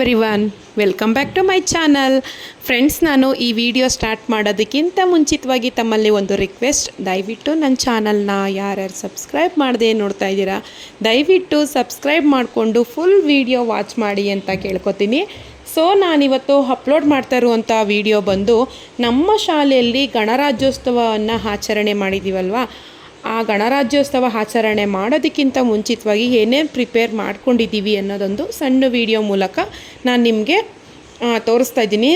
Everyone welcome back to my channel friends ನಾನು ಈ video start ಮಾಡೋದಕ್ಕಿಂತ ಮುಂಚಿತವಾಗಿ ತಮ್ಮಲ್ಲಿ ಒಂದು ರಿಕ್ವೆಸ್ಟ್ ದಯವಿಟ್ಟು ನನ್ನ ಚಾನಲ್ನ ಯಾರ್ಯಾರು ಸಬ್ಸ್ಕ್ರೈಬ್ ಮಾಡದೆ ನೋಡ್ತಾ ಇದ್ದೀರಾ, ದಯವಿಟ್ಟು ಸಬ್ಸ್ಕ್ರೈಬ್ ಮಾಡಿಕೊಂಡು ಫುಲ್ ವಿಡಿಯೋ ವಾಚ್ ಮಾಡಿ ಅಂತ ಕೇಳ್ಕೊತೀನಿ. ಸೊ ನಾನಿವತ್ತು ಅಪ್ಲೋಡ್ ಮಾಡ್ತಾ ಇರುವಂಥ ವಿಡಿಯೋ ಬಂದು ನಮ್ಮ ಶಾಲೆಯಲ್ಲಿ ಗಣರಾಜ್ಯೋತ್ಸವವನ್ನು ಆಚರಣೆ ಮಾಡಿದ್ದೀವಲ್ವಾ ಆ ಗಣರಾಜ್ಯೋತ್ಸವ ಆಚರಣೆ ಮಾಡೋದಕ್ಕಿಂತ ಮುಂಚಿತವಾಗಿ ಏನೇನು ಪ್ರಿಪೇರ್ ಮಾಡ್ಕೊಂಡಿದ್ದೀವಿ ಅನ್ನೋದೊಂದು ಸಣ್ಣ ವಿಡಿಯೋ ಮೂಲಕ ನಾನು ನಿಮಗೆ ತೋರಿಸ್ತಾ ಇದ್ದೀನಿ.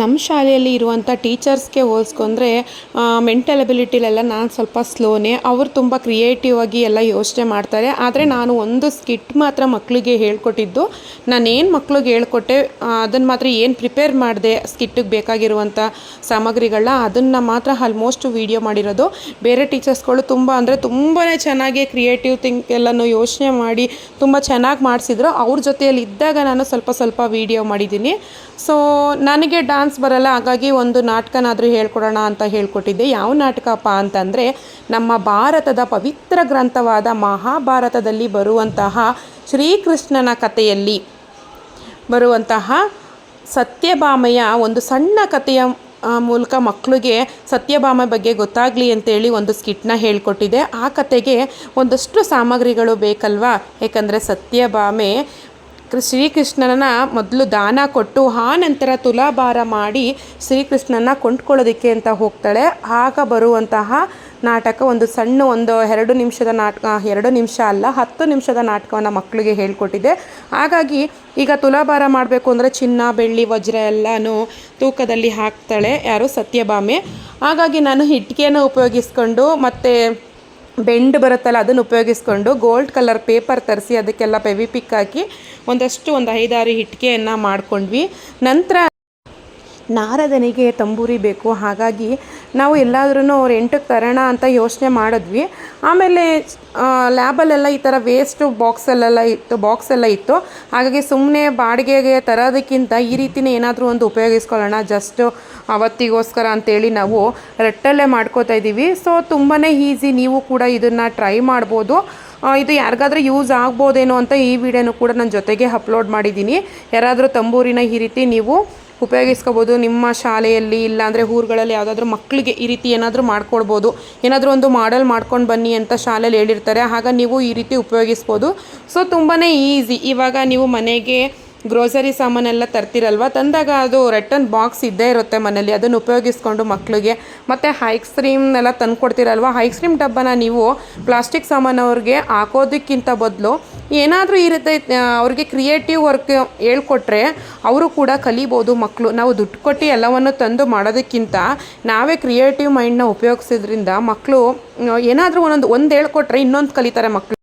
ನಮ್ಮ ಶಾಲೆಯಲ್ಲಿ ಇರುವಂಥ ಟೀಚರ್ಸ್ಗೆ ಹೋಲಿಸ್ಕೊಂಡ್ರೆ ಮೆಂಟಲ್ ಅಬಿಲಿಟಿಲೆಲ್ಲ ನಾನು ಸ್ವಲ್ಪ ಸ್ಲೋನೇ, ಅವರು ತುಂಬ ಕ್ರಿಯೇಟಿವ್ ಆಗಿ ಎಲ್ಲ ಯೋಚನೆ ಮಾಡ್ತಾರೆ. ಆದರೆ ನಾನು ಒಂದು ಸ್ಕಿಟ್ ಮಾತ್ರ ಮಕ್ಕಳಿಗೆ ಹೇಳ್ಕೊಟ್ಟಿದ್ದು. ನಾನೇನು ಮಕ್ಳಿಗೆ ಹೇಳ್ಕೊಟ್ಟೆ ಅದನ್ನು ಮಾತ್ರ ಏನು ಪ್ರಿಪೇರ್ ಮಾಡಿದೆ ಸ್ಕಿಟ್ಟಿಗೆ ಬೇಕಾಗಿರುವಂಥ ಸಾಮಗ್ರಿಗಳನ್ನ ಅದನ್ನು ಮಾತ್ರ ಆಲ್ಮೋಸ್ಟ್ ವೀಡಿಯೋ ಮಾಡಿರೋದು. ಬೇರೆ ಟೀಚರ್ಸ್ಗಳು ತುಂಬ ಅಂದರೆ ತುಂಬಾ ಚೆನ್ನಾಗಿ ಕ್ರಿಯೇಟಿವ್ ಥಿಂಕ್ ಎಲ್ಲನೂ ಯೋಚನೆ ಮಾಡಿ ತುಂಬ ಚೆನ್ನಾಗಿ ಮಾಡಿಸಿದ್ರು. ಅವ್ರ ಜೊತೆಯಲ್ಲಿ ಇದ್ದಾಗ ನಾನು ಸ್ವಲ್ಪ ಸ್ವಲ್ಪ ವೀಡಿಯೋ ಮಾಡಿದ್ದೀನಿ. ಸೊ ನನಗೆ ಡಾನ್ಸ್ ಬರಲ್ಲ, ಹಾಗಾಗಿ ಒಂದು ನಾಟಕನಾದರೂ ಹೇಳ್ಕೊಡೋಣ ಅಂತ ಹೇಳ್ಕೊಟ್ಟಿದ್ದೆ. ಯಾವ ನಾಟಕಪ್ಪ ಅಂತಂದರೆ, ನಮ್ಮ ಭಾರತದ ಪವಿತ್ರ ಗ್ರಂಥವಾದ ಮಹಾಭಾರತದಲ್ಲಿ ಬರುವಂತಹ ಶ್ರೀಕೃಷ್ಣನ ಕಥೆಯಲ್ಲಿ ಬರುವಂತಹ ಸತ್ಯಭಾಮೆಯ ಒಂದು ಸಣ್ಣ ಕಥೆಯ ಮೂಲಕ ಮಕ್ಕಳಿಗೆ ಸತ್ಯಭಾಮ ಬಗ್ಗೆ ಗೊತ್ತಾಗಲಿ ಅಂತೇಳಿ ಒಂದು ಸ್ಕಿಟ್ನ ಹೇಳ್ಕೊಟ್ಟಿದೆ ಆ ಕತೆಗೆ ಒಂದಷ್ಟು ಸಾಮಗ್ರಿಗಳು ಬೇಕಲ್ವಾ? ಏಕೆಂದರೆ ಸತ್ಯಭಾಮೆ ಶ್ರೀಕೃಷ್ಣನ ಮೊದಲು ದಾನ ಕೊಟ್ಟು ಆ ನಂತರ ತುಲಾಭಾರ ಮಾಡಿ ಶ್ರೀಕೃಷ್ಣನ ಕೊಂಡ್ಕೊಳ್ಳೋದಕ್ಕೆ ಅಂತ ಹೋಗ್ತಾಳೆ. ಆಗ ಬರುವಂತಹ ನಾಟಕ ಒಂದು ಸಣ್ಣ ಒಂದು ಎರಡು ನಿಮಿಷದ ನಾಟಕ ಎರಡು ನಿಮಿಷ ಅಲ್ಲ, ಹತ್ತು ನಿಮಿಷದ ನಾಟಕವನ್ನು ಮಕ್ಕಳಿಗೆ ಹೇಳ್ಕೊಟ್ಟಿದೆ. ಹಾಗಾಗಿ ಈಗ ತುಲಾಭಾರ ಮಾಡಬೇಕು ಅಂದರೆ ಚಿನ್ನ, ಬೆಳ್ಳಿ, ವಜ್ರ ಎಲ್ಲನೂ ತೂಕದಲ್ಲಿ ಹಾಕ್ತಾಳೆ ಯಾರು ಸತ್ಯಭಾಮೆ. ಹಾಗಾಗಿ ನಾನು ಇಟ್ಕೆಯನ್ನು ಉಪಯೋಗಿಸ್ಕೊಂಡು ಮತ್ತು ಬೆಂಡ್ ಬರುತ್ತಲ್ಲ, ಅದನ್ನು ಉಪಯೋಗಿಸ್ಕೊಂಡು ಗೋಲ್ಡ್ ಕಲರ್ ಪೇಪರ್ ತರಿಸಿ, ಅದಕ್ಕೆಲ್ಲ ಪೆವಿಪಿಕ್ ಹಾಕಿ ಒಂದಷ್ಟು ಒಂದು ಐದಾರು ಇಟ್ಕೆಯನ್ನು ಮಾಡ್ಕೊಂಡ್ವಿ. ನಂತರ ನಾರದನಿಗೆ ತಂಬೂರಿ ಬೇಕು. ಹಾಗಾಗಿ ನಾವು ಎಲ್ಲಾದ್ರೂ ಅವ್ರು ಎಂಟಕ್ಕೆ ತರೋಣ ಅಂತ ಯೋಚನೆ ಮಾಡಿದ್ವಿ. ಆಮೇಲೆ ಲ್ಯಾಬಲ್ಲೆಲ್ಲ ಈ ಥರ ವೇಸ್ಟು ಬಾಕ್ಸಲ್ಲೆಲ್ಲ ಇತ್ತು ಬಾಕ್ಸೆಲ್ಲ ಇತ್ತು. ಹಾಗಾಗಿ ಸುಮ್ಮನೆ ಬಾಡಿಗೆಗೆ ತರೋದಕ್ಕಿಂತ ಈ ರೀತಿನೇ ಏನಾದರೂ ಒಂದು ಉಪಯೋಗಿಸ್ಕೊಳ್ಳೋಣ. ಜಸ್ಟ್ ಅವತ್ತಿಗೋಸ್ಕರ ಅಂತೇಳಿ ನಾವು ರಟ್ಟಲ್ಲೇ ಮಾಡ್ಕೋತಾ ಇದ್ದೀವಿ. ಸೊ ತುಂಬಾ ಈಸಿ ನೀವು ಕೂಡ ಇದನ್ನು ಟ್ರೈ ಮಾಡ್ಬೋದು. ಇದು ಯಾರಿಗಾದ್ರೂ ಯೂಸ್ ಆಗ್ಬೋದೇನೋ ಅಂತ ಈ ವಿಡಿಯೋನು ಕೂಡ ನನ್ನ ಜೊತೆಗೆ ಅಪ್ಲೋಡ್ ಮಾಡಿದ್ದೀನಿ. ಯಾರಾದರೂ ತಂಬೂರಿನ ಈ ರೀತಿ ನೀವು ಉಪಯೋಗಿಸ್ಕೋಬೋದು. ನಿಮ್ಮ ಶಾಲೆಯಲ್ಲಿ ಇಲ್ಲಾಂದರೆ ಊರುಗಳಲ್ಲಿ ಯಾವುದಾದ್ರೂ ಮಕ್ಕಳಿಗೆ ಈ ರೀತಿ ಏನಾದರೂ ಮಾಡ್ಕೊಡ್ಬೋದು. ಏನಾದರೂ ಒಂದು ಮಾಡೆಲ್ ಮಾಡ್ಕೊಂಡು ಬನ್ನಿ ಅಂತ ಶಾಲೆಯಲ್ಲಿ ಹೇಳಿರ್ತಾರೆ. ಆಗ ನೀವು ಈ ರೀತಿ ಉಪಯೋಗಿಸ್ಬೋದು. ಸೊ ತುಂಬಾ ಈಸಿ ಇವಾಗ ನೀವು ಮನೆಗೆ ಗ್ರೋಸರಿ ಸಾಮಾನೆಲ್ಲ ತರ್ತಿರಲ್ವ? ತಂದಾಗ ಅದು ರಿಟರ್ನ್ ಬಾಕ್ಸ್ ಇದ್ದೇ ಇರುತ್ತೆ ಮನೇಲಿ ಅದನ್ನು ಉಪಯೋಗಿಸ್ಕೊಂಡು ಮಕ್ಕಳಿಗೆ ಮತ್ತು ಐಸ್ ಕ್ರೀಮ್ನೆಲ್ಲ ತಂದು ಕೊಡ್ತಿರಲ್ವ ಐಸ್ ಕ್ರೀಮ್ ಡಬ್ಬನ ನೀವು ಪ್ಲಾಸ್ಟಿಕ್ ಸಾಮಾನು ಅವ್ರಿಗೆ ಹಾಕೋದಕ್ಕಿಂತ ಬದಲು ಏನಾದರೂ ಇರುತ್ತೆ ಅವ್ರಿಗೆ ಕ್ರಿಯೇಟಿವ್ ವರ್ಕ್ ಹೇಳ್ಕೊಟ್ರೆ ಅವರು ಕೂಡ ಕಲಿಬೋದು ಮಕ್ಕಳು ನಾವು ದುಡ್ಡು ಕೊಟ್ಟು ಎಲ್ಲವನ್ನು ತಂದು ಮಾಡೋದಕ್ಕಿಂತ ನಾವೇ ಕ್ರಿಯೇಟಿವ್ ಮೈಂಡ್ನ ಉಪಯೋಗಿಸೋದ್ರಿಂದ ಮಕ್ಕಳು ಏನಾದರೂ ಒಂದೊಂದು, ಒಂದು ಹೇಳ್ಕೊಟ್ರೆ ಇನ್ನೊಂದು ಕಲಿತಾರೆ ಮಕ್ಕಳು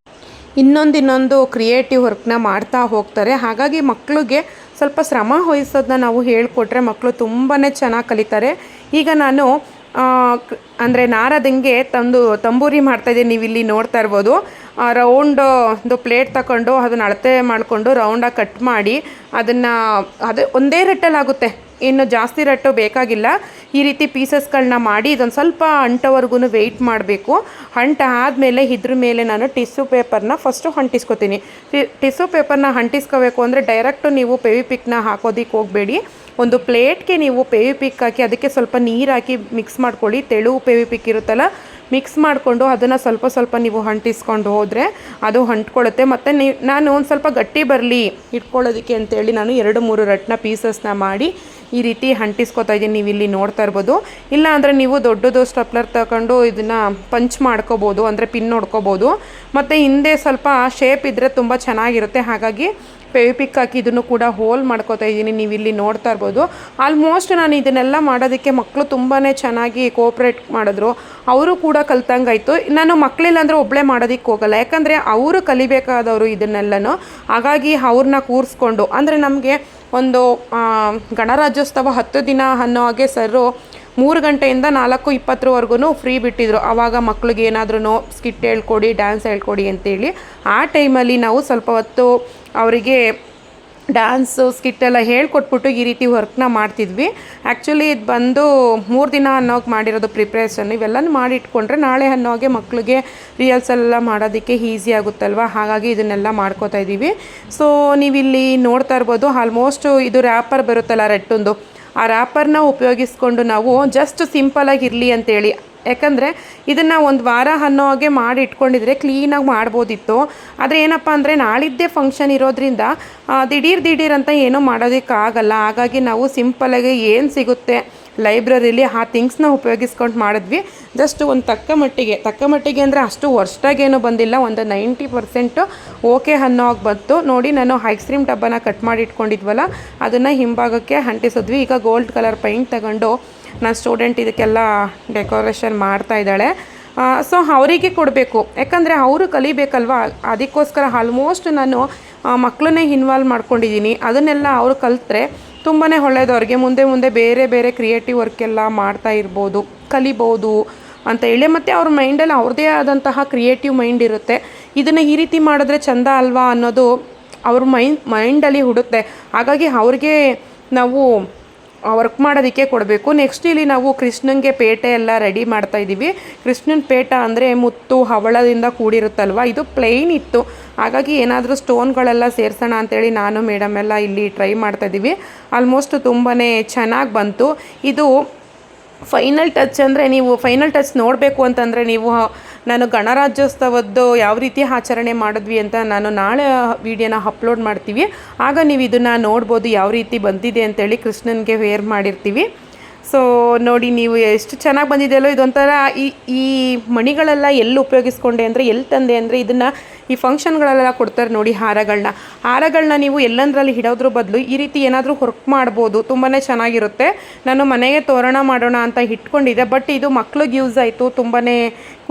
ಇನ್ನೊಂದು ಇನ್ನೊಂದು ಕ್ರಿಯೇಟಿವ್ ವರ್ಕ್ನ ಮಾಡ್ತಾ ಹೋಗ್ತಾರೆ. ಹಾಗಾಗಿ ಮಕ್ಕಳಿಗೆ ಸ್ವಲ್ಪ ಶ್ರಮ ವಹಿಸೋದನ್ನ ನಾವು ಹೇಳಿಕೊಟ್ರೆ ಮಕ್ಕಳು ತುಂಬಾ ಚೆನ್ನಾಗಿ ಕಲಿತಾರೆ. ಈಗ ನಾನು ಅಂದರೆ ನಾರದಂಗೆ ತಂದು ತಂಬೂರಿ ಮಾಡ್ತಾಯಿದ್ದೀನಿ ನೀವು ಇಲ್ಲಿ ನೋಡ್ತಾ ಇರ್ಬೋದು. ರೌಂಡ್ ಒಂದು ಪ್ಲೇಟ್ ತಗೊಂಡು ಅದನ್ನ ಅಳತೆ ಮಾಡಿಕೊಂಡು ರೌಂಡಾಗಿ ಕಟ್ ಮಾಡಿ ಅದನ್ನು, ಅದು ಒಂದೇ ರಟ್ಟಲ್ಲಾಗುತ್ತೆ ಇನ್ನು ಜಾಸ್ತಿ ರಟ್ಟು ಬೇಕಾಗಿಲ್ಲ. ಈ ರೀತಿ ಪೀಸಸ್ಗಳನ್ನ ಮಾಡಿ ಇದೊಂದು ಸ್ವಲ್ಪ ಅಂಟೋವರೆಗೂ ವೆಯ್ಟ್ ಮಾಡಬೇಕು. ಅಂಟ ಆದಮೇಲೆ ಇದ್ರ ಮೇಲೆ ನಾನು ಟಿಶ್ಯೂ ಪೇಪರ್ನ ಫಸ್ಟು ಅಂಟಿಸ್ಕೊತೀನಿ. ಟಿಶ್ಯೂ ಪೇಪರ್ನ ಅಂಟಿಸ್ಕೋಬೇಕು ಅಂದರೆ ಡೈರೆಕ್ಟು ನೀವು ಪೆವಿಪಿಕ್ನ ಹಾಕೋದಕ್ಕೆ ಹೋಗಬೇಡಿ. ಒಂದು ಪ್ಲೇಟ್ಗೆ ನೀವು ಪೆವಿಪಿಕ್ ಹಾಕಿ ಅದಕ್ಕೆ ಸ್ವಲ್ಪ ನೀರು ಹಾಕಿ ಮಿಕ್ಸ್ ಮಾಡ್ಕೊಳ್ಳಿ. ತೆಳು ಪೆವಿಪಿಕ್ ಇರುತ್ತಲ್ಲ ಮಿಕ್ಸ್ ಮಾಡಿಕೊಂಡು ಅದನ್ನು ಸ್ವಲ್ಪ ಸ್ವಲ್ಪ ನೀವು ಅಂಟಿಸ್ಕೊಂಡು ಹೋದರೆ ಅದು ಅಂಟ್ಕೊಳ್ಳುತ್ತೆ ಮತ್ತು ನೀ, ನಾನು ಒಂದು ಸ್ವಲ್ಪ ಗಟ್ಟಿ ಬರಲಿ ಇಟ್ಕೊಳ್ಳೋದಕ್ಕೆ ಅಂತೇಳಿ ನಾನು ಎರಡು ಮೂರು ರಟ್ನ ಪೀಸಸ್ನ ಮಾಡಿ ಈ ರೀತಿ ಅಂಟಿಸ್ಕೊತಾ ಇದ್ದೀನಿ. ನೀವು ಇಲ್ಲಿ ನೋಡ್ತಾ ಇರ್ಬೋದು. ಇಲ್ಲ ಅಂದರೆ ನೀವು ದೊಡ್ಡದು ಸ್ಟಪ್ಲರ್ ತಗೊಂಡು ಇದನ್ನು ಪಂಚ್ ಮಾಡ್ಕೋಬೋದು, ಅಂದರೆ ಪಿನ್ ನೋಡ್ಕೋಬೋದು. ಮತ್ತು ಹಿಂದೆ ಸ್ವಲ್ಪ ಶೇಪ್ ಇದ್ದರೆ ತುಂಬ ಚೆನ್ನಾಗಿರುತ್ತೆ. ಹಾಗಾಗಿ ಪೆವಿಪಿಕ್ ಹಾಕಿ ಇದನ್ನು ಕೂಡ ಹೋಲ್ ಮಾಡ್ಕೋತಾ ಇದ್ದೀನಿ. ನೀವು ಇಲ್ಲಿ ನೋಡ್ತಾ ಇರ್ಬೋದು. ಆಲ್ಮೋಸ್ಟ್ ನಾನು ಇದನ್ನೆಲ್ಲ ಮಾಡೋದಕ್ಕೆ ಮಕ್ಕಳು ತುಂಬಾ ಚೆನ್ನಾಗಿ ಕೋಪ್ರೇಟ್ ಮಾಡಿದ್ರು. ಅವರು ಕೂಡ ಕಲ್ತಂಗಾಯಿತು. ನಾನು ಮಕ್ಕಳಿಲ್ಲ ಅಂದರೆ ಒಬ್ಬಳೇ ಮಾಡೋದಕ್ಕೆ ಹೋಗಲ್ಲ. ಯಾಕಂದರೆ ಅವರು ಕಲಿಬೇಕಾದವರು ಇದನ್ನೆಲ್ಲನೂ. ಹಾಗಾಗಿ ಅವ್ರನ್ನ ಕೂರಿಸ್ಕೊಂಡು. ಅಂದರೆ ನಮಗೆ ಒಂದು ಗಣರಾಜ್ಯೋತ್ಸವ ಹತ್ತು ದಿನ ಅನ್ನೋ ಹಾಗೆ ಸರು ಮೂರು ಗಂಟೆಯಿಂದ ನಾಲ್ಕು ಇಪ್ಪತ್ತರವರೆಗೂ ಫ್ರೀ ಬಿಟ್ಟಿದ್ರು. ಆವಾಗ ಮಕ್ಳಿಗೆ ಏನಾದ್ರೂ ಸ್ಕಿಟ್ ಹೇಳ್ಕೊಡಿ ಡ್ಯಾನ್ಸ್ ಹೇಳ್ಕೊಡಿ ಅಂತೇಳಿ. ಆ ಟೈಮಲ್ಲಿ ನಾವು ಸ್ವಲ್ಪ ಹೊತ್ತು ಅವರಿಗೆ ಡ್ಯಾನ್ಸು ಸ್ಕಿಟ್ ಎಲ್ಲ ಹೇಳ್ಕೊಟ್ಬಿಟ್ಟು ಈ ರೀತಿ ವರ್ಕ್ನ ಮಾಡ್ತಿದ್ವಿ. ಆ್ಯಕ್ಚುಲಿ ಇದು ಬಂದು ಮೂರು ದಿನ ಅನ್ನೋಗಿ ಮಾಡಿರೋದು ಪ್ರಿಪ್ರೇಷನ್ ಇವೆಲ್ಲನೂ ಮಾಡಿ ಇಟ್ಕೊಂಡ್ರೆ ನಾಳೆ ಅನ್ನೋಗೆ ಮಕ್ಕಳಿಗೆ ರಿಯಲ್ಸ್ ಎಲ್ಲ ಮಾಡೋದಕ್ಕೆ ಈಸಿ ಆಗುತ್ತಲ್ವ? ಹಾಗಾಗಿ ಇದನ್ನೆಲ್ಲ ಮಾಡ್ಕೋತಾ ಇದ್ದೀವಿ ಸೊ ನೀವಿಲ್ಲಿ ನೋಡ್ತಾ ಇರ್ಬೋದು ಆಲ್ಮೋಸ್ಟು ಇದು ರ್ಯಾಪರ್ ಬರುತ್ತಲ್ಲ ರೆಟ್ಟೊಂದು. ಆ ರ್ಯಾಪರ್ನ ಉಪಯೋಗಿಸ್ಕೊಂಡು ನಾವು ಜಸ್ಟ್ ಸಿಂಪಲಾಗಿ ಇರಲಿ ಅಂತೇಳಿ. ಯಾಕಂದರೆ ಇದನ್ನು ಒಂದು ವಾರ ಅನ್ನೋ ಹಾಗೆ ಮಾಡಿ ಇಟ್ಕೊಂಡಿದ್ರೆ ಕ್ಲೀನಾಗಿ ಮಾಡ್ಬೋದಿತ್ತು. ಆದರೆ ಏನಪ್ಪ ಅಂದರೆ ನಾಳಿದ್ದೇ ಫಂಕ್ಷನ್ ಇರೋದ್ರಿಂದ ದಿಢೀರ್ ದಿಢೀರ್ ಅಂತ ಏನೂ ಮಾಡೋದಕ್ಕಾಗಲ್ಲ. ಹಾಗಾಗಿ ನಾವು ಸಿಂಪಲಾಗಿ ಏನು ಸಿಗುತ್ತೆ? ಲೈಬ್ರರಿಲಿ ಆ ಥಿಂಗ್ಸ್ನ ಉಪಯೋಗಿಸ್ಕೊಂಡು ಮಾಡಿದ್ವಿ. ಜಸ್ಟ್ ಒಂದು ತಕ್ಕ ಮಟ್ಟಿಗೆ ತಕ್ಕ ಮಟ್ಟಿಗೆ ಅಂದರೆ ಅಷ್ಟು ವರ್ಷದಾಗೇನು ಬಂದಿಲ್ಲ, ಒಂದು ನೈಂಟಿ ಪರ್ಸೆಂಟು ಓಕೆ ಅನ್ನೋ ಬಂತು. ನೋಡಿ, ನಾನು ಐಸ್ಕ್ರೀಮ್ ಡಬ್ಬನ ಕಟ್ ಮಾಡಿ ಇಟ್ಕೊಂಡಿದ್ವಲ್ಲ, ಅದನ್ನು ಹಿಂಭಾಗಕ್ಕೆ ಅಂಟಿಸಿದ್ವಿ. ಈಗ ಗೋಲ್ಡ್ ಕಲರ್ ಪೈಂಟ್ ತಗೊಂಡು ನನ್ನ ಸ್ಟೂಡೆಂಟ್ ಇದಕ್ಕೆಲ್ಲ ಡೆಕೋರೇಷನ್ ಮಾಡ್ತಾ ಇದ್ದಾಳೆ. ಸೊ ಅವರಿಗೆ ಕೊಡಬೇಕು. ಯಾಕಂದರೆ ಅವರು ಕಲಿಬೇಕಲ್ವ? ಅದಕ್ಕೋಸ್ಕರ ಆಲ್ಮೋಸ್ಟ್ ನಾನು ಮಕ್ಕಳನ್ನೇ ಇನ್ವಾಲ್ವ್ ಮಾಡ್ಕೊಂಡಿದ್ದೀನಿ. ಅದನ್ನೆಲ್ಲ ಅವರು ಕಲಿತ್ರೆ ತುಂಬಾ ಒಳ್ಳೆಯದು ಅವ್ರಿಗೆ ಮುಂದೆ ಮುಂದೆ ಬೇರೆ ಬೇರೆ ಕ್ರಿಯೇಟಿವ್ ವರ್ಕ್ ಎಲ್ಲ ಮಾಡ್ತಾ ಇರ್ಬೋದು, ಕಲಿಬೋದು ಅಂತ ಹೇಳಿ. ಮತ್ತು ಅವ್ರ ಮೈಂಡಲ್ಲಿ ಅವ್ರದ್ದೇ ಆದಂತಹ ಕ್ರಿಯೇಟಿವ್ ಮೈಂಡ್ ಇರುತ್ತೆ. ಇದನ್ನು ಈ ರೀತಿ ಮಾಡಿದ್ರೆ ಚಂದ ಅಲ್ವಾ ಅನ್ನೋದು ಅವ್ರ ಮೈಂಡ್ ಮೈಂಡಲ್ಲಿ ಹುಡುತ್ತೆ ಹಾಗಾಗಿ ಅವ್ರಿಗೆ ನಾವು ವರ್ಕ್ ಮಾಡೋದಕ್ಕೆ ಕೊಡಬೇಕು. ನೆಕ್ಸ್ಟ್ ಇಲ್ಲಿ ನಾವು ಕೃಷ್ಣನಿಗೆ ಪೇಟೆ ಎಲ್ಲ ರೆಡಿ ಮಾಡ್ತಾ ಇದ್ದೀವಿ. ಕೃಷ್ಣನ ಪೇಟ ಅಂದರೆ ಮುತ್ತು, ಹವಳದಿಂದ ಕೂಡಿರುತ್ತಲ್ವ? ಇದು ಪ್ಲೈನ್ ಇತ್ತು. ಹಾಗಾಗಿ ಏನಾದರೂ ಸ್ಟೋನ್ಗಳೆಲ್ಲ ಸೇರಿಸೋಣ ಅಂತೇಳಿ ನಾನು ಮೇಡಮ್ ಎಲ್ಲ ಇಲ್ಲಿ ಟ್ರೈ ಮಾಡ್ತಾ ಇದ್ದೀವಿ. ಆಲ್ಮೋಸ್ಟ್ ತುಂಬಾ ಚೆನ್ನಾಗಿ ಬಂತು. ಇದು ಫೈನಲ್ ಟಚ್ ಅಂದರೆ ನೀವು ಫೈನಲ್ ಟಚ್ ನೋಡಬೇಕು ಅಂತಂದರೆ ನೀವು, ನಾನು ಗಣರಾಜ್ಯೋತ್ಸವದ್ದು ಯಾವ ರೀತಿ ಆಚರಣೆ ಮಾಡಿದ್ವಿ ಅಂತ ನಾನು ನಾಳೆ ವೀಡಿಯೋನ ಅಪ್ಲೋಡ್ ಮಾಡ್ತೀವಿ. ಆಗ ನೀವು ಇದನ್ನು ನೋಡ್ಬೋದು ಯಾವ ರೀತಿ ಬಂದಿದೆ ಅಂತೇಳಿ ಕೃಷ್ಣನಿಗೆ ವೇರ್ ಮಾಡಿರ್ತೀವಿ. ಸೊ ನೋಡಿ ನೀವು ಎಷ್ಟು ಚೆನ್ನಾಗಿ ಬಂದಿದೆಯಲ್ಲೋ ಇದೊಂಥರ ಈ ಈ ಮಣಿಗಳೆಲ್ಲ ಎಲ್ಲಿ ಉಪಯೋಗಿಸ್ಕೊಂಡೆ ಅಂದರೆ ಎಲ್ಲಿ ತಂದೆ ಅಂದರೆ ಇದನ್ನು ಈ ಫಂಕ್ಷನ್ಗಳಲ್ಲೆಲ್ಲ ಕೊಡ್ತಾರೆ ನೋಡಿ ಹಾರಗಳನ್ನ ಹಾರಗಳನ್ನ ನೀವು ಎಲ್ಲಂದ್ರಲ್ಲಿ ಇಡೋದ್ರ ಬದಲು ಈ ರೀತಿ ಏನಾದರೂ ವರ್ಕ್ ಮಾಡ್ಬೋದು ತುಂಬಾ ಚೆನ್ನಾಗಿರುತ್ತೆ. ನಾನು ಮನೆಗೆ ತೋರಣ ಮಾಡೋಣ ಅಂತ ಇಟ್ಕೊಂಡಿದ್ದೆ ಬಟ್ ಇದು ಮಕ್ಳಿಗೆ ಯೂಸ್ ಆಯಿತು ತುಂಬಾ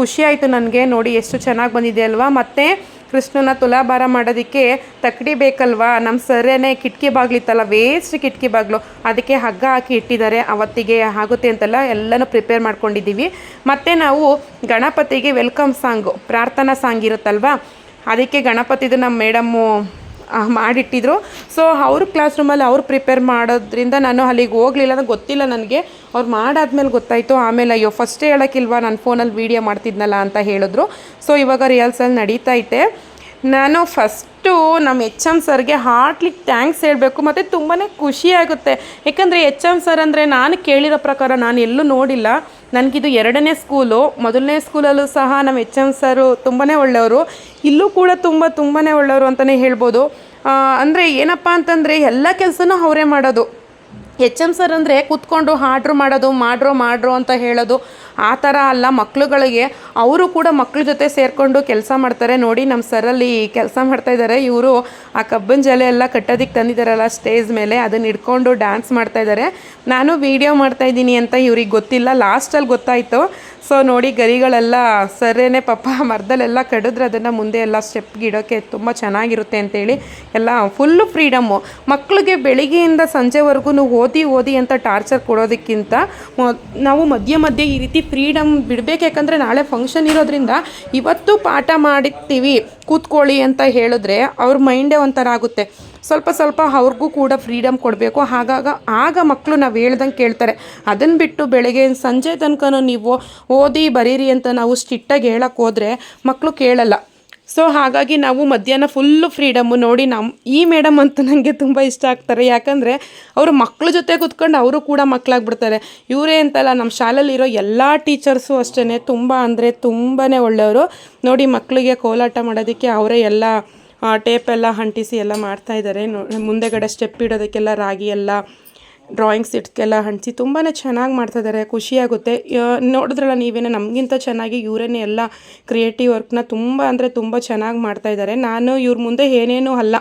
ಖುಷಿಯಾಯಿತು ನನಗೆ. ನೋಡಿ ಎಷ್ಟು ಚೆನ್ನಾಗಿ ಬಂದಿದೆ ಅಲ್ವಾ? ಮತ್ತು ಕೃಷ್ಣನ ತುಲಾಭಾರ ಮಾಡೋದಕ್ಕೆ ತಕ್ಕಡಿ ಬೇಕಲ್ವಾ? ನಮ್ಮ ಸರೇನೆ ಕಿಟಕಿ ಬಾಗ್ಲಿತ್ತಲ್ಲ ವೇಸ್ಟ್ ಕಿಟಕಿ ಬಾಗಿಲು. ಅದಕ್ಕೆ ಹಗ್ಗ ಹಾಕಿ ಇಟ್ಟಿದ್ದಾರೆ, ಅವತ್ತಿಗೆ ಆಗುತ್ತೆ ಅಂತೆಲ್ಲ ಎಲ್ಲನೂ ಪ್ರಿಪೇರ್ ಮಾಡ್ಕೊಂಡಿದ್ದೀವಿ. ಮತ್ತು ನಾವು ಗಣಪತಿಗೆ ವೆಲ್ಕಮ್ ಸಾಂಗು ಪ್ರಾರ್ಥನಾ ಸಾಂಗ್ ಇರುತ್ತಲ್ವಾ? ಅದಕ್ಕೆ ಗಣಪತಿದು ನಮ್ಮ ಮೇಡಮ್ಮು ಮಾಡಿಟ್ಟಿದ್ರು. ಸೊ ಅವ್ರ ಕ್ಲಾಸ್ ರೂಮಲ್ಲಿ ಅವ್ರು ಪ್ರಿಪೇರ್ ಮಾಡೋದ್ರಿಂದ ನಾನು ಅಲ್ಲಿಗೆ ಹೋಗಲಿಲ್ಲ ನನಗೆ ಗೊತ್ತಿಲ್ಲ ನನಗೆ. ಅವ್ರು ಮಾಡಾದ್ಮೇಲೆ ಗೊತ್ತಾಯಿತು. ಆಮೇಲೆ ಅಯ್ಯೋ ಫಸ್ಟೇ ಹೇಳೋಕ್ಕಿಲ್ವಾ? ನಾನು ಫೋನಲ್ಲಿ ವೀಡಿಯೋ ಮಾಡ್ತಿದ್ನಲ್ಲ ಅಂತ ಹೇಳಿದ್ರು. ಸೊ ಇವಾಗ ರಿಹರ್ಸಲ್ ನಡೀತಾ ಐತೆ. ನಾನು ಫಸ್ಟು ನಮ್ಮ ಎಚ್ ಎಂ ಸರ್ಗೆ ಹಾರ್ಟ್ಲಿ ಥ್ಯಾಂಕ್ಸ್ ಹೇಳಬೇಕು, ಮತ್ತು ತುಂಬಾ ಖುಷಿಯಾಗುತ್ತೆ. ಯಾಕಂದರೆ ಎಚ್ ಎಂ ಸರ್ ಅಂದರೆ ನಾನು ಕೇಳಿರೋ ಪ್ರಕಾರ ನಾನು ಎಲ್ಲೂ ನೋಡಿಲ್ಲ. ನನಗಿದು ಎರಡನೇ ಸ್ಕೂಲು, ಮೊದಲನೇ ಸ್ಕೂಲಲ್ಲೂ ಸಹ ನಮ್ಮ ಎಚ್ ಎಂ ಸರು ತುಂಬಾ ಒಳ್ಳೆಯವರು. ಇಲ್ಲೂ ಕೂಡ ತುಂಬ ತುಂಬಾ ಒಳ್ಳೆಯವರು ಅಂತಲೇ ಹೇಳ್ಬೋದು. ಅಂದರೆ ಏನಪ್ಪ ಅಂತಂದರೆ ಎಲ್ಲ ಕೆಲಸನೂ ಅವರೇ ಮಾಡೋದು. ಎಚ್ ಎಂ ಸರ್ ಅಂದರೆ ಕೂತ್ಕೊಂಡು ಹಾಡ್ರು ಮಾಡೋದು, ಮಾಡ್ರೋ ಮಾಡ್ರೋ ಅಂತ ಹೇಳೋದು, ಆ ಥರ ಅಲ್ಲ. ಮಕ್ಳುಗಳಿಗೆ ಅವರು ಕೂಡ ಮಕ್ಕಳ ಜೊತೆ ಸೇರಿಕೊಂಡು ಕೆಲಸ ಮಾಡ್ತಾರೆ. ನೋಡಿ ನಮ್ಮ ಸರಲ್ಲಿ ಕೆಲಸ ಮಾಡ್ತಾ ಇದ್ದಾರೆ. ಇವರು ಆ ಕಬ್ಬನ್ ಜಲೆ ಎಲ್ಲ ಕಟ್ಟೋದಕ್ಕೆ ತಂದಿದ್ದಾರಲ್ಲ ಸ್ಟೇಜ್ ಮೇಲೆ. ಅದನ್ನ ಹಿಡ್ಕೊಂಡು ಡ್ಯಾನ್ಸ್ ಮಾಡ್ತಾ ಇದ್ದಾರೆ. ನಾನು ವೀಡಿಯೋ ಮಾಡ್ತಾ ಇದ್ದೀನಿ ಅಂತ ಇವ್ರಿಗೆ ಗೊತ್ತಿಲ್ಲ. ಲಾಸ್ಟಲ್ಲಿ ಗೊತ್ತಾಯಿತು. ಸೊ ನೋಡಿ ಗರಿಗಳೆಲ್ಲ ಸರೇನೆ ಪಾಪ ಮರದಲ್ಲೆಲ್ಲ ಕಡಿದ್ರೆ ಅದನ್ನು ಮುಂದೆ ಎಲ್ಲ ಸ್ಟೆಪ್ಗೆ ಇಡೋಕ್ಕೆ ತುಂಬ ಚೆನ್ನಾಗಿರುತ್ತೆ ಅಂತೇಳಿ. ಎಲ್ಲ ಫುಲ್ಲು ಫ್ರೀಡಮ್ಮು ಮಕ್ಕಳಿಗೆ ಬೆಳಿಗ್ಗೆಯಿಂದ ಸಂಜೆವರೆಗೂ ಓದಿ ಓದಿ ಅಂತ ಟಾರ್ಚರ್ ಕೊಡೋದಕ್ಕಿಂತ ನಾವು ಮಧ್ಯೆ ಮಧ್ಯೆ ಈ ರೀತಿ ಫ್ರೀಡಮ್ ಬಿಡಬೇಕು. ಯಾಕಂದರೆ ನಾಳೆ ಫಂಕ್ಷನ್ ಇರೋದ್ರಿಂದ ಇವತ್ತು ಪಾಠ ಮಾಡಿರ್ತೀವಿ, ಕೂತ್ಕೊಳ್ಳಿ ಅಂತ ಹೇಳಿದ್ರೆ ಅವ್ರ ಮೈಂಡೇ ಒಂಥರ ಆಗುತ್ತೆ. ಸ್ವಲ್ಪ ಸ್ವಲ್ಪ ಅವ್ರಿಗೂ ಕೂಡ ಫ್ರೀಡಮ್ ಕೊಡಬೇಕು. ಹಾಗಾಗ ಆಗ ಮಕ್ಕಳು ನಾವು ಹೇಳ್ದಂಗೆ ಕೇಳ್ತಾರೆ. ಅದನ್ನು ಬಿಟ್ಟು ಬೆಳಗ್ಗೆ ಸಂಜೆ ತನಕನೂ ನೀವು ಓದಿ ಬರೀರಿ ಅಂತ ನಾವು ಸ್ಟಿಟ್ಟಾಗಿ ಹೇಳಕ್ಕೆ ಹೋದರೆ ಮಕ್ಕಳು ಕೇಳಲ್ಲ. ಸೊ ಹಾಗಾಗಿ ನಾವು ಮಧ್ಯಾಹ್ನ ಫುಲ್ಲು ಫ್ರೀಡಮ್ಮು ನೋಡಿ ನಮ್ಮ ಈ ಮೇಡಮ್ ಅಂತೂ ನನಗೆ ತುಂಬ ಇಷ್ಟ ಆಗ್ತಾರೆ. ಯಾಕಂದರೆ ಅವರು ಮಕ್ಕಳ ಜೊತೆ ಕೂತ್ಕೊಂಡು ಅವರು ಕೂಡ ಮಕ್ಕಳಾಗ್ಬಿಡ್ತಾರೆ ಇವರೇ ಅಂತಲ್ಲ ನಮ್ಮ ಶಾಲೆಯಲ್ಲಿರೋ ಎಲ್ಲ ಟೀಚರ್ಸು ಅಷ್ಟೇ ತುಂಬ ಅಂದರೆ ತುಂಬಾ ಒಳ್ಳೆಯವರು. ನೋಡಿ ಮಕ್ಕಳಿಗೆ ಕೋಲಾಟ ಮಾಡೋದಕ್ಕೆ ಅವರೇ ಎಲ್ಲ ಟೇಪ್ ಎಲ್ಲ ಅಂಟಿಸಿ ಎಲ್ಲ ಮಾಡ್ತಾಯಿದ್ದಾರೆ ನೋ, ಮುಂದೆಗಡೆ ಸ್ಟೆಪ್ ಇಡೋದಕ್ಕೆಲ್ಲ ರಾಗಿ ಎಲ್ಲ ಡ್ರಾಯಿಂಗ್ಸ್ ಇಟ್ಕೆಲ್ಲ ಹಂಚಿ ತುಂಬಾ ಚೆನ್ನಾಗಿ ಮಾಡ್ತಾ ಇದ್ದಾರೆ ಖುಷಿಯಾಗುತ್ತೆ ನೋಡಿದ್ರಲ್ಲ ನೀವೇನೋ, ನಮಗಿಂತ ಚೆನ್ನಾಗಿ ಇವರೇನೆ ಎಲ್ಲ ಕ್ರಿಯೇಟಿವ್ ವರ್ಕ್ನ ತುಂಬ ಅಂದರೆ ತುಂಬ ಚೆನ್ನಾಗಿ ಮಾಡ್ತಾ ಇದ್ದಾರೆ ನಾನು ಇವ್ರ ಮುಂದೆ ಏನೇನೂ ಅಲ್ಲ.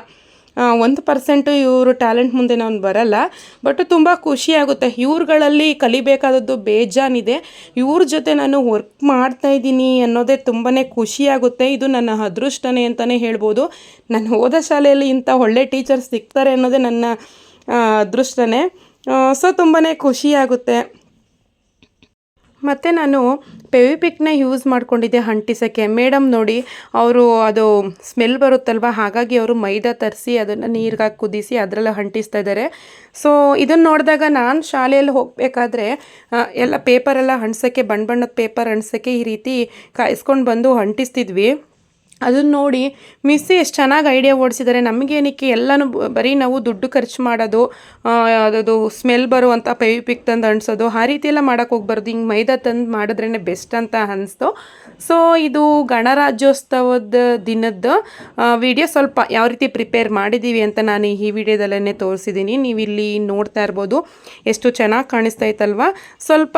ಒಂದು ಪರ್ಸೆಂಟು ಇವರು ಟ್ಯಾಲೆಂಟ್ ಮುಂದೆ ನಾನು ಬರಲ್ಲ ಬಟ್ ತುಂಬ ಖುಷಿಯಾಗುತ್ತೆ ಇವ್ರುಗಳಲ್ಲಿ ಕಲಿಬೇಕಾದದ್ದು ಬೇಜಾನಿದೆ. ಇವ್ರ ಜೊತೆ ನಾನು ವರ್ಕ್ ಮಾಡ್ತಾ ಇದ್ದೀನಿ ಅನ್ನೋದೇ ತುಂಬಾ ಖುಷಿಯಾಗುತ್ತೆ ಇದು ನನ್ನ ಅದೃಷ್ಟನೇ ಅಂತಲೇ ಹೇಳ್ಬೋದು. ನಾನು ಹೋದ ಶಾಲೆಯಲ್ಲಿ ಇಂಥ ಒಳ್ಳೆ ಟೀಚರ್ಸ್ ಸಿಗ್ತಾರೆ ಅನ್ನೋದೇ ನನ್ನ ಅದೃಷ್ಟನೇ. ಸೊ ತುಂಬಾ ಖುಷಿಯಾಗುತ್ತೆ. ಮತ್ತು ನಾನು ಪೆವಿಪಿಕ್ನ ಯೂಸ್ ಮಾಡ್ಕೊಂಡಿದ್ದೆ ಅಂಟಿಸೋಕ್ಕೆ ಮೇಡಮ್ ನೋಡಿ, ಅವರು ಅದು ಸ್ಮೆಲ್ ಬರುತ್ತಲ್ವ, ಹಾಗಾಗಿ ಅವರು ಮೈದಾ ತರಿಸಿ ಅದನ್ನು ನೀರಿಗೆ ಹಾಕಿ ಕುದಿಸಿ ಅದರಲ್ಲಿ ಅಂಟಿಸ್ತಾ ಇದ್ದಾರೆ. ಸೊ ಇದನ್ನು ನೋಡಿದಾಗ ನಾನು ಶಾಲೆಯಲ್ಲಿ ಹೋಗಬೇಕಾದ್ರೆ ಎಲ್ಲ ಪೇಪರೆಲ್ಲ ಅಂಟ್ಸೋಕ್ಕೆ ಬಣ್ಣ ಬಣ್ಣದ ಪೇಪರ್ ಅಂಟ್ಸೋಕ್ಕೆ ಈ ರೀತಿ ಕಾಯಿಸ್ಕೊಂಡು ಬಂದು ಅಂಟಿಸ್ತಿದ್ವಿ ಅದನ್ನ ನೋಡಿ ಮಿಸ್ ಎಷ್ಟು ಚೆನ್ನಾಗಿ ಐಡಿಯಾ ಓಡಿಸಿದ್ದಾರೆ ನಮಗೇನಕ್ಕೆ ಎಲ್ಲನೂ ಬರೀ ನಾವು ದುಡ್ಡು ಖರ್ಚು ಮಾಡೋದು ಅದು ಸ್ಮೆಲ್ ಬರುವಂಥ ಪೆವಿಪಿಕ್ ತಂದು ಅಂಟಿಸೋದು ಆ ರೀತಿ ಎಲ್ಲ ಮಾಡೋಕ್ಕೆ ಹೋಗ್ಬಾರ್ದು. ಹಿಂಗೆ ಮೈದಾ ತಂದು ಮಾಡಿದ್ರೇ ಬೆಸ್ಟ್ ಅಂತ ಅನ್ನಿಸ್ತು ಸೊ ಇದು ಗಣರಾಜ್ಯೋತ್ಸವದ ದಿನದ ವಿಡಿಯೋ ಸ್ವಲ್ಪ ಯಾವ ರೀತಿ ಪ್ರಿಪೇರ್ ಮಾಡಿದ್ದೀವಿ ಅಂತ ನಾನು ಈ ವಿಡಿಯೋದಲ್ಲೇ ತೋರಿಸಿದ್ದೀನಿ ನೀವು ಇಲ್ಲಿ ನೋಡ್ತಾ ಇರ್ಬೋದು. ಎಷ್ಟು ಚೆನ್ನಾಗಿ ಕಾಣಿಸ್ತಾ ಇತ್ತಲ್ವ ಸ್ವಲ್ಪ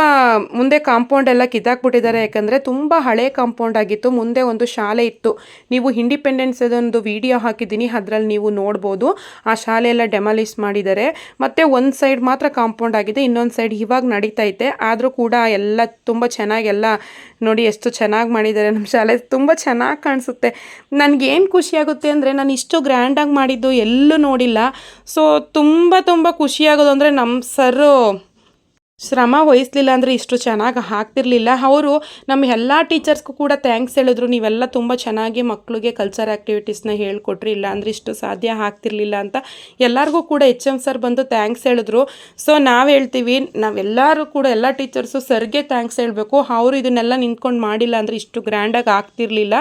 ಮುಂದೆ ಕಾಂಪೌಂಡ್ ಎಲ್ಲ ಕಿತ್ತಾಕ್ಬಿಟ್ಟಿದ್ದಾರೆ. ಯಾಕಂದರೆ ತುಂಬ ಹಳೆ ಕಾಂಪೌಂಡ್ ಆಗಿತ್ತು. ಮುಂದೆ ಒಂದು ಶಾಲೆ ಇತ್ತು. ನೀವು ಇಂಡಿಪೆಂಡೆನ್ಸ್ ಅದೊಂದು ವಿಡಿಯೋ ಹಾಕಿದ್ದೀನಿ, ಅದರಲ್ಲಿ ನೀವು ನೋಡ್ಬೋದು. ಆ ಶಾಲೆ ಎಲ್ಲ ಡೆಮಾಲಿಷ್ ಮಾಡಿದ್ದಾರೆ. ಮತ್ತು ಒಂದು ಸೈಡ್ ಮಾತ್ರ ಕಾಂಪೌಂಡ್ ಆಗಿದೆ, ಇನ್ನೊಂದು ಸೈಡ್ ಇವಾಗ ನಡೀತಾ ಐತೆ. ಆದರೂ ಕೂಡ ಎಲ್ಲ ತುಂಬ ಚೆನ್ನಾಗೆಲ್ಲ ನೋಡಿ ಎಷ್ಟು ಚೆನ್ನಾಗಿ ಮಾಡಿದ್ದಾರೆ ನಮ್ಮ ಶಾಲೆ. ತುಂಬ ಚೆನ್ನಾಗಿ ಕಾಣಿಸುತ್ತೆ. ನನಗೇನು ಖುಷಿಯಾಗುತ್ತೆ ಅಂದರೆ ನಾನು ಇಷ್ಟು ಗ್ರ್ಯಾಂಡಾಗಿ ಮಾಡಿದ್ದು ಎಲ್ಲೂ ನೋಡಿಲ್ಲ. ಸೊ ತುಂಬ ತುಂಬ ಖುಷಿಯಾಗೋದು ಅಂದರೆ ನಮ್ಮ ಸರು ಶ್ರಮ ವಹಿಸ್ಲಿಲ್ಲ ಅಂದರೆ ಇಷ್ಟು ಚೆನ್ನಾಗಿ ಹಾಕ್ತಿರ್ಲಿಲ್ಲ. ಅವರು ನಮ್ಮ ಎಲ್ಲ ಟೀಚರ್ಸ್ಗೂ ಕೂಡ ಥ್ಯಾಂಕ್ಸ್ ಹೇಳಿದ್ರು. ನೀವೆಲ್ಲ ತುಂಬ ಚೆನ್ನಾಗಿ ಮಕ್ಕಳಿಗೆ ಕಲ್ಚರ್ ಆ್ಯಕ್ಟಿವಿಟೀಸ್ನ ಹೇಳ್ಕೊಟ್ರಿ, ಇಲ್ಲ ಅಂದರೆ ಇಷ್ಟು ಸಾಧ್ಯ ಹಾಕ್ತಿರ್ಲಿಲ್ಲ ಅಂತ ಎಲ್ಲರಿಗೂ ಕೂಡ ಎಚ್ ಎಂ ಸರ್ ಬಂದು ಥ್ಯಾಂಕ್ಸ್ ಹೇಳಿದ್ರು. ಸೊ ನಾವು ಹೇಳ್ತೀವಿ, ನಾವೆಲ್ಲರೂ ಕೂಡ ಎಲ್ಲ ಟೀಚರ್ಸು ಸರ್ಗೆ ಥ್ಯಾಂಕ್ಸ್ ಹೇಳಬೇಕು. ಅವರು ಇದನ್ನೆಲ್ಲ ನಿಂತ್ಕೊಂಡು ಮಾಡಿಲ್ಲ ಅಂದರೆ ಇಷ್ಟು ಗ್ರ್ಯಾಂಡಾಗಿ ಆಗ್ತಿರ್ಲಿಲ್ಲ.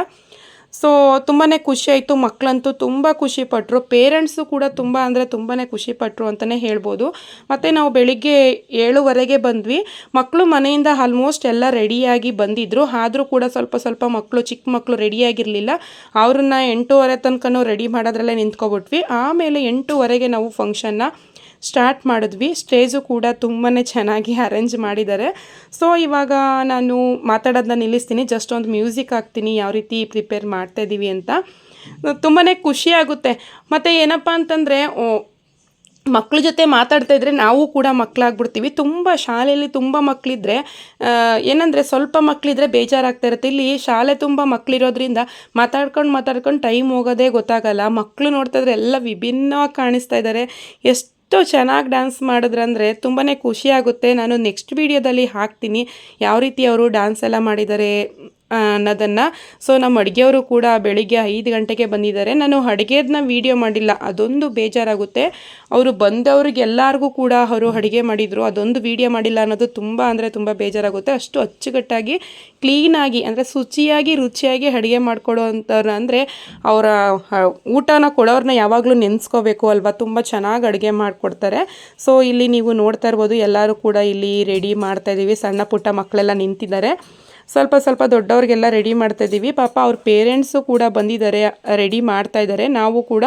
ಸೊ ತುಂಬಾ ಖುಷಿ ಆಯಿತು. ಮಕ್ಕಳಂತೂ ತುಂಬ ಖುಷಿಪಟ್ಟರು ಪೇರೆಂಟ್ಸು ಕೂಡ ತುಂಬ ಅಂದರೆ ತುಂಬಾ ಖುಷಿಪಟ್ಟರು ಅಂತಲೇ ಹೇಳ್ಬೋದು. ಮತ್ತು ನಾವು ಬೆಳಿಗ್ಗೆ ಏಳುವರೆಗೆ ಬಂದ್ವಿ. ಮಕ್ಕಳು ಮನೆಯಿಂದ ಆಲ್ಮೋಸ್ಟ್ ಎಲ್ಲ ರೆಡಿಯಾಗಿ ಬಂದಿದ್ದರು ಆದರೂ ಕೂಡ ಸ್ವಲ್ಪ ಸ್ವಲ್ಪ ಮಕ್ಕಳು ಚಿಕ್ಕ ಮಕ್ಕಳು ರೆಡಿಯಾಗಿರಲಿಲ್ಲ ಅವ್ರನ್ನ ಎಂಟೂವರೆ ತನಕನೂ ರೆಡಿ ಮಾಡೋದ್ರಲ್ಲೇ ನಿಂತ್ಕೊಬಿಟ್ವಿ. ಆಮೇಲೆ ಎಂಟೂವರೆಗೆ ನಾವು ಫಂಕ್ಷನ್ನ ಸ್ಟಾರ್ಟ್ ಮಾಡಿದ್ವಿ. ಸ್ಟೇಜು ಕೂಡ ತುಂಬಾ ಚೆನ್ನಾಗಿ ಅರೇಂಜ್ ಮಾಡಿದ್ದಾರೆ. ಸೊ, ಇವಾಗ ನಾನು ಮಾತಾಡೋದನ್ನ ನಿಲ್ಲಿಸ್ತೀನಿ. ಜಸ್ಟ್ ಒಂದು ಮ್ಯೂಸಿಕ್ ಹಾಕ್ತೀನಿ. ಯಾವ ರೀತಿ ಪ್ರಿಪೇರ್ ಮಾಡ್ತಾ ಇದ್ದೀವಿ ಅಂತ. ತುಂಬಾ ಖುಷಿ ಆಗುತ್ತೆ. ಮತ್ತು ಏನಪ್ಪ ಅಂತಂದರೆ ಮಕ್ಕಳ ಜೊತೆ ಮಾತಾಡ್ತಾ ಇದ್ರೆ ನಾವು ಕೂಡ ಮಕ್ಕಳಾಗ್ಬಿಡ್ತೀವಿ ತುಂಬ ಶಾಲೆಯಲ್ಲಿ ತುಂಬ ಮಕ್ಕಳಿದ್ರೆ ಏನಂದರೆ ಸ್ವಲ್ಪ ಮಕ್ಕಳಿದ್ರೆ ಬೇಜಾರಾಗ್ತಾ ಇರುತ್ತೆ. ಇಲ್ಲಿ ಶಾಲೆ ತುಂಬ ಮಕ್ಕಳಿರೋದ್ರಿಂದ ಮಾತಾಡ್ಕೊಂಡು ಮಾತಾಡ್ಕೊಂಡು ಟೈಮ್ ಹೋಗೋದೇ ಗೊತ್ತಾಗಲ್ಲ. ಮಕ್ಕಳು ನೋಡ್ತಾ ಇದ್ರೆ ಎಲ್ಲ ವಿಭಿನ್ನವಾಗಿ ಕಾಣಿಸ್ತಾ ಇದ್ದಾರೆ. ಎಷ್ಟು ಚೆನ್ನಾಗಿ ಡ್ಯಾನ್ಸ್ ಮಾಡಿದ್ರಂದರೆ ತುಂಬಾ ಖುಷಿಯಾಗುತ್ತೆ ನಾನು ನೆಕ್ಸ್ಟ್ ವೀಡಿಯೋದಲ್ಲಿ ಹಾಕ್ತೀನಿ. ಯಾವ ರೀತಿ ಅವರು ಡ್ಯಾನ್ಸ್ ಎಲ್ಲ ಮಾಡಿದ್ದಾರೆ ಅನ್ನೋದನ್ನು. ಸೊ ನಮ್ಮ ಅಡುಗೆಯವರು ಕೂಡ ಬೆಳಿಗ್ಗೆ ಐದು ಗಂಟೆಗೆ ಬಂದಿದ್ದಾರೆ. ನಾನು ಅಡುಗೆದನ್ನ ವೀಡಿಯೋ ಮಾಡಿಲ್ಲ. ಅದೊಂದು ಬೇಜಾರಾಗುತ್ತೆ. ಅವರು ಬಂದವ್ರಿಗೆಲ್ಲರಿಗೂ ಕೂಡ ಅವರು ಅಡುಗೆ ಮಾಡಿದರು. ಅದೊಂದು ವೀಡಿಯೋ ಮಾಡಿಲ್ಲ ಅನ್ನೋದು ತುಂಬ ಅಂದರೆ ತುಂಬ ಬೇಜಾರಾಗುತ್ತೆ. ಅಷ್ಟು ಅಚ್ಚುಕಟ್ಟಾಗಿ ಕ್ಲೀನಾಗಿ ಅಂದರೆ ಶುಚಿಯಾಗಿ, ರುಚಿಯಾಗಿ ಅಡುಗೆ ಮಾಡಿಕೊಡೋ ಅಂಥವ್ರು ಅಂದರೆ ಅವರ ಊಟನ ಕೊಡೋರನ್ನ ಯಾವಾಗಲೂ ನೆನೆಸ್ಕೋಬೇಕು ಅಲ್ವಾ? ತುಂಬ ಚೆನ್ನಾಗಿ ಅಡುಗೆ ಮಾಡಿಕೊಡ್ತಾರೆ. ಸೊ ಇಲ್ಲಿ ನೀವು ನೋಡ್ತಾ ಇರ್ಬೋದು ಎಲ್ಲರೂ ಕೂಡ ಇಲ್ಲಿ ರೆಡಿ ಮಾಡ್ತಾ ಇದ್ದೀವಿ. ಸಣ್ಣ ಪುಟ್ಟ ಮಕ್ಕಳೆಲ್ಲ ನಿಂತಿದ್ದಾರೆ. ಸ್ವಲ್ಪ ಸ್ವಲ್ಪ ದೊಡ್ಡವ್ರಿಗೆಲ್ಲ ರೆಡಿ ಮಾಡ್ತಾ ಇದ್ದೀವಿ. ಪಾಪ ಅವ್ರ ಪೇರೆಂಟ್ಸು ಕೂಡ ಬಂದಿದ್ದಾರೆ ರೆಡಿ ಮಾಡ್ತಾ ಇದ್ದಾರೆ. ನಾವು ಕೂಡ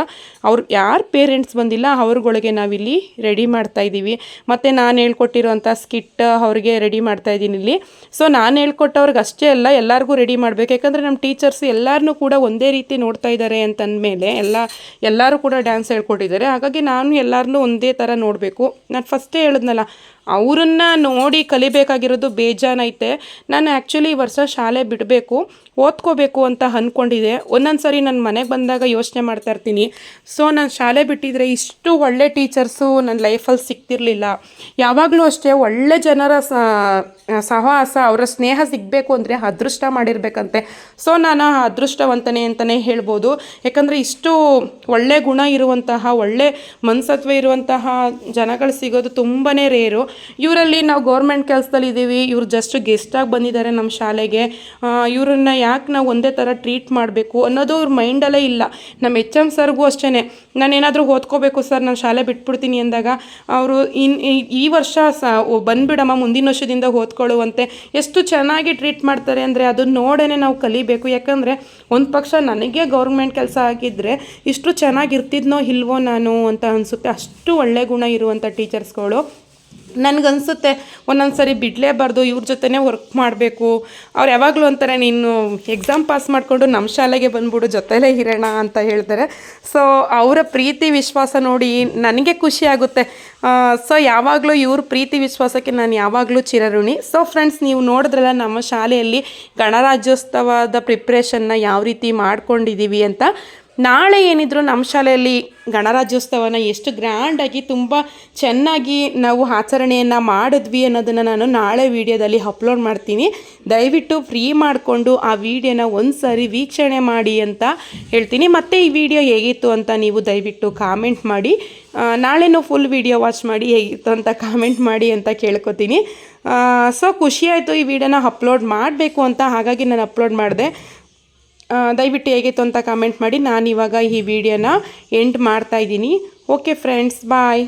ಅವ್ರು ಯಾರು ಪೇರೆಂಟ್ಸ್ ಬಂದಿಲ್ಲ, ಅವ್ರುಗಳಿಗೆ ನಾವಿಲ್ಲಿ ರೆಡಿ ಮಾಡ್ತಾ ಇದ್ದೀವಿ. ಮತ್ತು ನಾನು ಹೇಳ್ಕೊಟ್ಟಿರೋಂಥ ಸ್ಕಿಟ್ ಅವ್ರಿಗೆ ರೆಡಿ ಮಾಡ್ತಾ ಇದ್ದೀನಿ ಇಲ್ಲಿ. ಸೊ ನಾನು ಹೇಳ್ಕೊಟ್ಟವ್ರಿಗೆ ಅಷ್ಟೇ ಅಲ್ಲ, ಎಲ್ಲರಿಗೂ ರೆಡಿ ಮಾಡಬೇಕು. ಯಾಕಂದರೆ ನಮ್ಮ ಟೀಚರ್ಸ್ ಎಲ್ಲರನ್ನೂ ಕೂಡ ಒಂದೇ ರೀತಿ ನೋಡ್ತಾ ಇದ್ದಾರೆ ಅಂತಂದಮೇಲೆ ಎಲ್ಲ, ಎಲ್ಲರೂ ಕೂಡ ಡ್ಯಾನ್ಸ್ ಹೇಳ್ಕೊಟ್ಟಿದ್ದಾರೆ. ಹಾಗಾಗಿ ನಾನು ಎಲ್ಲರನ್ನೂ ಒಂದೇ ಥರ ನೋಡಬೇಕು. ನಾನು ಫಸ್ಟೇ ಹೇಳಿದ್ನಲ್ಲ ಅವರನ್ನ ನೋಡಿ ಕಲಿಬೇಕಾಗಿರೋದು ಬೇಜಾನೈತೆ. ನಾನು ಆ್ಯಕ್ಚುಲಿ ವರ್ಷ ಶಾಲೆ ಬಿಡಬೇಕು. ಓದ್ಕೋಬೇಕು ಅಂತ ಅಂದ್ಕೊಂಡಿದ್ದೆ ಒಂದೊಂದು ಸರಿ ನನ್ನ ಮನೆಗೆ ಬಂದಾಗ ಯೋಚನೆ ಮಾಡ್ತಾ ಇರ್ತೀನಿ. ಸೊ ನಾನು ಶಾಲೆ ಬಿಟ್ಟಿದ್ರೆ ಇಷ್ಟು ಒಳ್ಳೆ ಟೀಚರ್ಸು ನನ್ನ ಲೈಫಲ್ಲಿ ಸಿಗ್ತಿರ್ಲಿಲ್ಲ. ಯಾವಾಗಲೂ ಅಷ್ಟೇ ಒಳ್ಳೆ ಜನರ ಸಹವಾಸ, ಅವರ ಸ್ನೇಹ ಸಿಗಬೇಕು ಅಂದರೆ ಅದೃಷ್ಟ ಮಾಡಿರಬೇಕಂತೆ. ಸೊ ನಾನು ಅದೃಷ್ಟವಂತನೇ ಅಂತಲೇ ಹೇಳ್ಬೋದು. ಯಾಕಂದರೆ ಇಷ್ಟು ಒಳ್ಳೆ ಗುಣ ಇರುವಂತಹ, ಒಳ್ಳೆ ಮನಸತ್ವ ಇರುವಂತಹ ಜನಗಳು ಸಿಗೋದು ತುಂಬಾ ರೇರು. ಇವರಲ್ಲಿ ನಾವು ಗೌರ್ಮೆಂಟ್ ಕೆಲಸದಲ್ಲಿ ಇದ್ದೀವಿ ಇವ್ರು ಜಸ್ಟ್ ಗೆಸ್ಟಾಗಿ ಬಂದಿದ್ದಾರೆ ನಮ್ಮ ಶಾಲೆಗೆ. ಇವ್ರನ್ನ ಯಾಕೆ ನಾವು ಒಂದೇ ಥರ ಟ್ರೀಟ್ ಮಾಡಬೇಕು ಅನ್ನೋದು ಅವ್ರ ಮೈಂಡಲ್ಲೇ ಇಲ್ಲ. ನಮ್ಮ ಎಚ್ ಎಂ ಸರ್ಗೂ ಅಷ್ಟೇ ನಾನೇನಾದರೂ ಓದ್ಕೋಬೇಕು ಸರ್, ನಾನು ಶಾಲೆ ಬಿಟ್ಬಿಡ್ತೀನಿ ಅಂದಾಗ ಅವರು ಇನ್ ಈ- ವರ್ಷ ಸ ಬಂದುಬಿಡಮ್ಮ, ಮುಂದಿನ ವರ್ಷದಿಂದ ಓದ್ಕೊಳ್ಳುವಂತೆ ಎಷ್ಟು ಚೆನ್ನಾಗಿ ಟ್ರೀಟ್ ಮಾಡ್ತಾರೆ ಅಂದರೆ ಅದನ್ನ ನೋಡೇ ನಾವು ಕಲಿಬೇಕು. ಯಾಕಂದರೆ ಒಂದು ಪಕ್ಷ ನನಗೆ ಗೌರ್ಮೆಂಟ್ ಕೆಲಸ ಆಗಿದ್ದರೆ ಇಷ್ಟು ಚೆನ್ನಾಗಿರ್ತಿದ್ನೋ ಇಲ್ವೋ ನಾನು ಅಂತ ಅನಿಸುತ್ತೆ. ಅಷ್ಟು ಒಳ್ಳೆ ಗುಣ ಇರುವಂಥ ಟೀಚರ್ಸ್ಗಳು ನನಗನ್ಸುತ್ತೆ ಒಂದೊಂದು ಸರಿ ಬಿಡಲೇಬಾರ್ದು, ಇವ್ರ ಜೊತೆನೇ ವರ್ಕ್ ಮಾಡಬೇಕು. ಅವ್ರು ಯಾವಾಗಲೂ ಅಂತಾರೆ, ನೀನು ಎಕ್ಸಾಮ್ ಪಾಸ್ ಮಾಡಿಕೊಂಡು ನಮ್ಮ ಶಾಲೆಗೆ ಬಂದ್ಬಿಡು, ಜೊತೆಲೇ ಇರೋಣ ಅಂತ ಹೇಳ್ತಾರೆ. ಸೊ ಅವರ ಪ್ರೀತಿ ವಿಶ್ವಾಸ ನೋಡಿ ನನಗೆ ಖುಷಿ ಆಗುತ್ತೆ. ಸೊ ಯಾವಾಗಲೂ ಇವ್ರ ಪ್ರೀತಿ ವಿಶ್ವಾಸಕ್ಕೆ ನಾನು ಯಾವಾಗಲೂ ಚಿರಋಣಿ. ಸೊ ಫ್ರೆಂಡ್ಸ್ ನೀವು ನೋಡಿದ್ರಲ್ಲ, ನಮ್ಮ ಶಾಲೆಯಲ್ಲಿ ಗಣರಾಜ್ಯೋತ್ಸವದ ಪ್ರಿಪ್ರೇಷನ್ನ ಯಾವ ರೀತಿ ಮಾಡ್ಕೊಂಡಿದ್ದೀವಿ ಅಂತ. ನಾಳೆ ಏನಿದ್ರು ನಮ್ಮ ಶಾಲೆಯಲ್ಲಿ ಗಣರಾಜ್ಯೋತ್ಸವನ ಎಷ್ಟು ಗ್ರ್ಯಾಂಡಾಗಿ ತುಂಬ ಚೆನ್ನಾಗಿ ನಾವು ಆಚರಣೆಯನ್ನು ಮಾಡಿದ್ವಿ ಅನ್ನೋದನ್ನು ನಾನು ನಾಳೆ ವಿಡಿಯೋದಲ್ಲಿ ಅಪ್ಲೋಡ್ ಮಾಡ್ತೀನಿ. ದಯವಿಟ್ಟು ಫ್ರೀ ಮಾಡಿಕೊಂಡು ಆ ವಿಡಿಯೋನ ಒಂದು ಸರಿ ವೀಕ್ಷಣೆ ಮಾಡಿ ಅಂತ ಹೇಳ್ತೀನಿ. ಮತ್ತು ಈ ವಿಡಿಯೋ ಹೇಗಿತ್ತು ಅಂತ ನೀವು ದಯವಿಟ್ಟು ಕಾಮೆಂಟ್ ಮಾಡಿ. ನಾಳೆನೂ ಫುಲ್ ವಿಡಿಯೋ ವಾಚ್ ಮಾಡಿ ಹೇಗಿತ್ತು ಅಂತ ಕಾಮೆಂಟ್ ಮಾಡಿ ಅಂತ ಕೇಳ್ಕೊತೀನಿ. ಸೊ ಖುಷಿಯಾಯಿತು ಈ ವಿಡಿಯೋನ ಅಪ್ಲೋಡ್ ಮಾಡಬೇಕು ಅಂತ ಹಾಗಾಗಿ ನಾನು ಅಪ್ಲೋಡ್ ಮಾಡಿದೆ. ದಯವಿಟ್ಟು ಹೇಗಿತ್ತು ಅಂತ ಕಾಮೆಂಟ್ ಮಾಡಿ. ನಾನು ಇವಾಗ ಈ ವಿಡಿಯೋನ ಎಂಡ್ ಮಾಡ್ತಾಯಿದ್ದೀನಿ ಓಕೆ ಫ್ರೆಂಡ್ಸ್ ಬಾಯ್